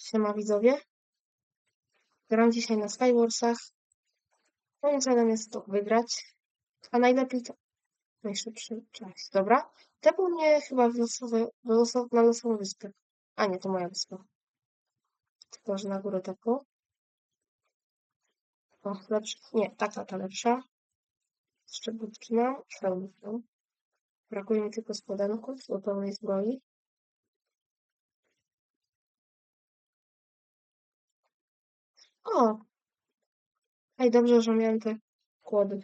Siema widzowie. Gram dzisiaj na Skywarsach. Moim celem jest to wygrać. A najlepiej to najszybszy czas. Dobra. Tepł mnie chyba w losowe, w losowe, na losową wyspę. A nie, to moja wyspa. Tylko, że na górę tepło. O, lepsza. Nie, taka ta lepsza. Jeszcze budki mam. Mam. Brakuje mi tylko spodenków do pełnej zbroi. O! Ej, dobrze, że miałem te kłody.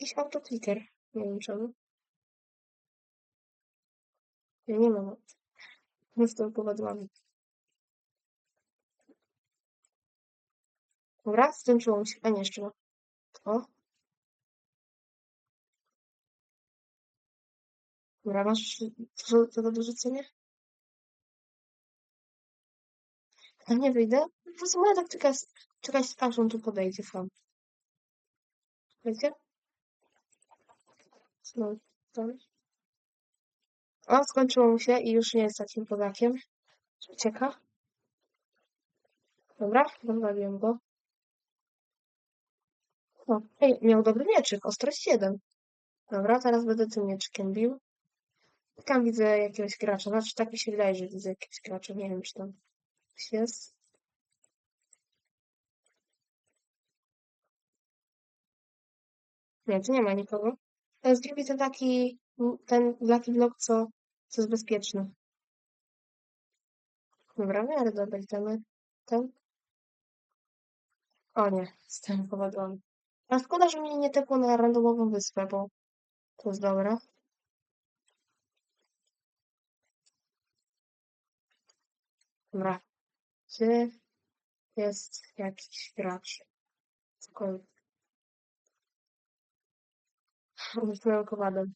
Jakiś autoclicker. Nie wiem czemu. Ja nie mam. Jestem powadłami. Dobra, skończyło mi się. A nie, jeszcze. O. Dobra, masz co, co do dorzucenia? A nie wyjdę? Po prostu moja taktyka jest czekać aż on tu podejdzie sam. Wiecie? No, to. O, skończyło mu się i już nie jest takim podakiem. Ucieka. Dobra, rozwaliłem go. O, ej, miał dobry mieczyk, ostrość 1. Dobra, teraz będę tym mieczykiem bił. Tam widzę jakiegoś gracza, znaczy tak mi się wydaje, że widzę jakiegoś gracza, nie wiem czy tam jest. Nie, tu nie ma nikogo. To jest ten taki, ten Lucky Block, co, co jest bezpieczny. Dobra, miarę dobre itemy. Ten. O nie, jestem powadłam. A szkoda, że mnie nie tepło na randomową wyspę, bo to jest dobre. Dobra. Gdzie jest jakiś gracz? Cokolwiek. Kowadem.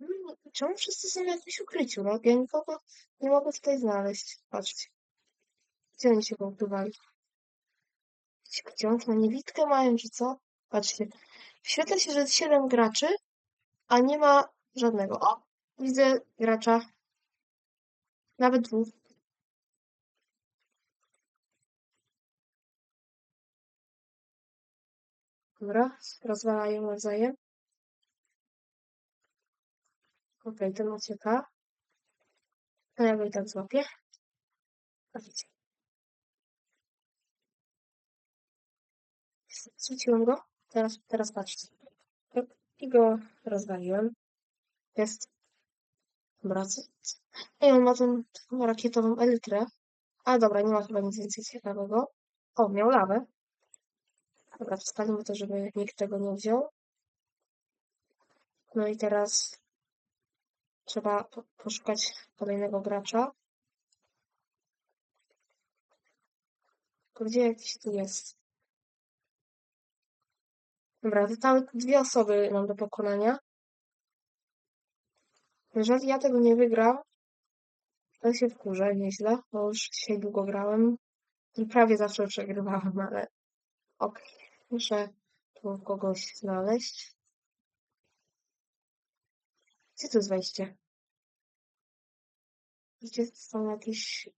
Mm, Czemu wszyscy są w jakimś ukryciu? No, ja nikogo nie mogę tutaj znaleźć. Patrzcie. Gdzie oni się poukrywali? Gdzie oni na niewidkę mają, czy co? Patrzcie. Wyświetla się, że jest 7 graczy, a nie ma żadnego. O! Widzę gracza. Nawet dwóch. Dobra, rozwalają nawzajem. Okej, ten ucieka. A ja go i tak złapię. Patrzcie. Zrzuciłem go. Teraz, teraz patrzcie. I go rozwaliłem. Jest. Co? Ej, on ma tą, rakietową elytrę. A dobra, nie ma chyba nic więcej ciekawego. O, miał lawę. Dobra, wstawimy to, żeby nikt tego nie wziął. No i teraz trzeba po- poszukać kolejnego gracza. Gdzie jakiś tu jest? Dobra, zostały dwie osoby mam do pokonania. Jeżeli ja tego nie wygram, to się wkurzę nieźle, bo już dzisiaj długo grałem i prawie zawsze przegrywałem, ale okej. Muszę tu kogoś znaleźć. Gdzie to jest wejście? Gdzie są jakieś,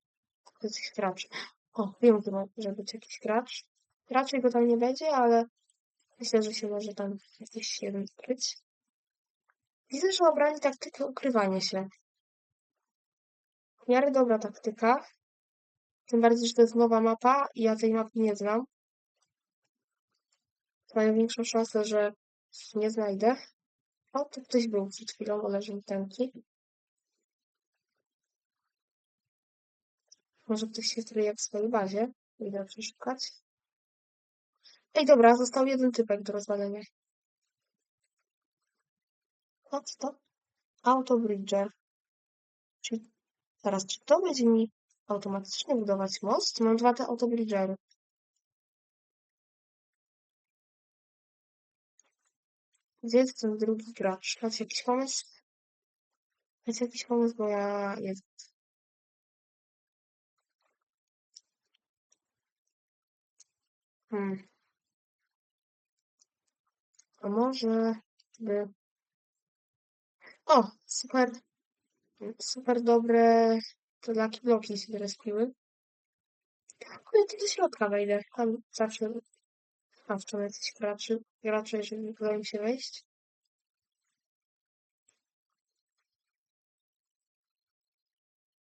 jakiś gracz? O, wiem, może być jakiś gracz. Raczej go tam nie będzie, ale myślę, że się może tam jakiś jeden skryć. Widzę, że obrali taktykę ukrywania się. W miarę dobra taktyka. Tym bardziej, że to jest nowa mapa i ja tej mapy nie znam. Mają większą szansę, że nie znajdę. O, tu ktoś był przed chwilą, o leży tenki. Może ktoś się kryje w swojej bazie. Idę przeszukać. Ej, dobra, został jeden typek do rozwalenia. Co to? Autobridger. Czyli teraz, czy to będzie mi automatycznie budować most? Mam dwa te autobridgery. Gdzie jest ten drugi gracz? Macie jakiś pomysł? Macie jakiś pomysł, bo ja jest. Hmm. A może by... O, super, super dobre to laki bloki się respiły. Ale to do środka wejdę. Tam zawsze a w czym jacyś graczy, gracze, jeżeli uda im się wejść.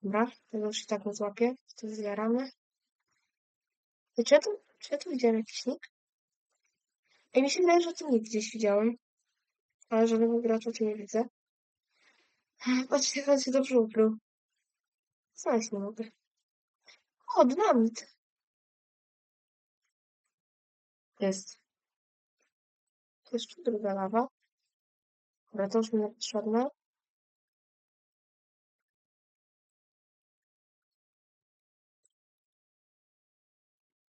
Dobra, tego już i tak nie złapię. To zjaramy. Czy ja tu, czy ja tu widziałem jakiś nick? Ej, mi się wydaje, że tu nick gdzieś widziałem. Ale żadnego gracza tu nie widzę. Patrzcie, on się dobrze ukrył. Znaleźć nie mogę. O, dynamit. Jest. To jeszcze druga lawa. Dobra, to już mi niepotrzebne.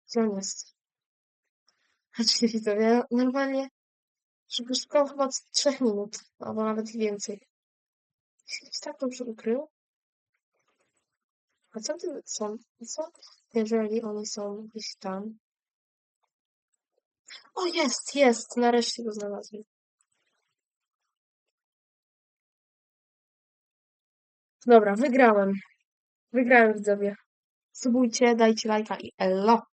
Gdzie on jest? Znaczy, widzowie, normalnie, szukał chyba z trzech minut, albo nawet więcej. Się tak dobrze ukrył. A co ty są? Co? Jeżeli oni są gdzieś tam. O, jest, jest! Nareszcie go znalazłem. Dobra, wygrałem. Wygrałem widzowie. Subujcie, dajcie lajka i elo!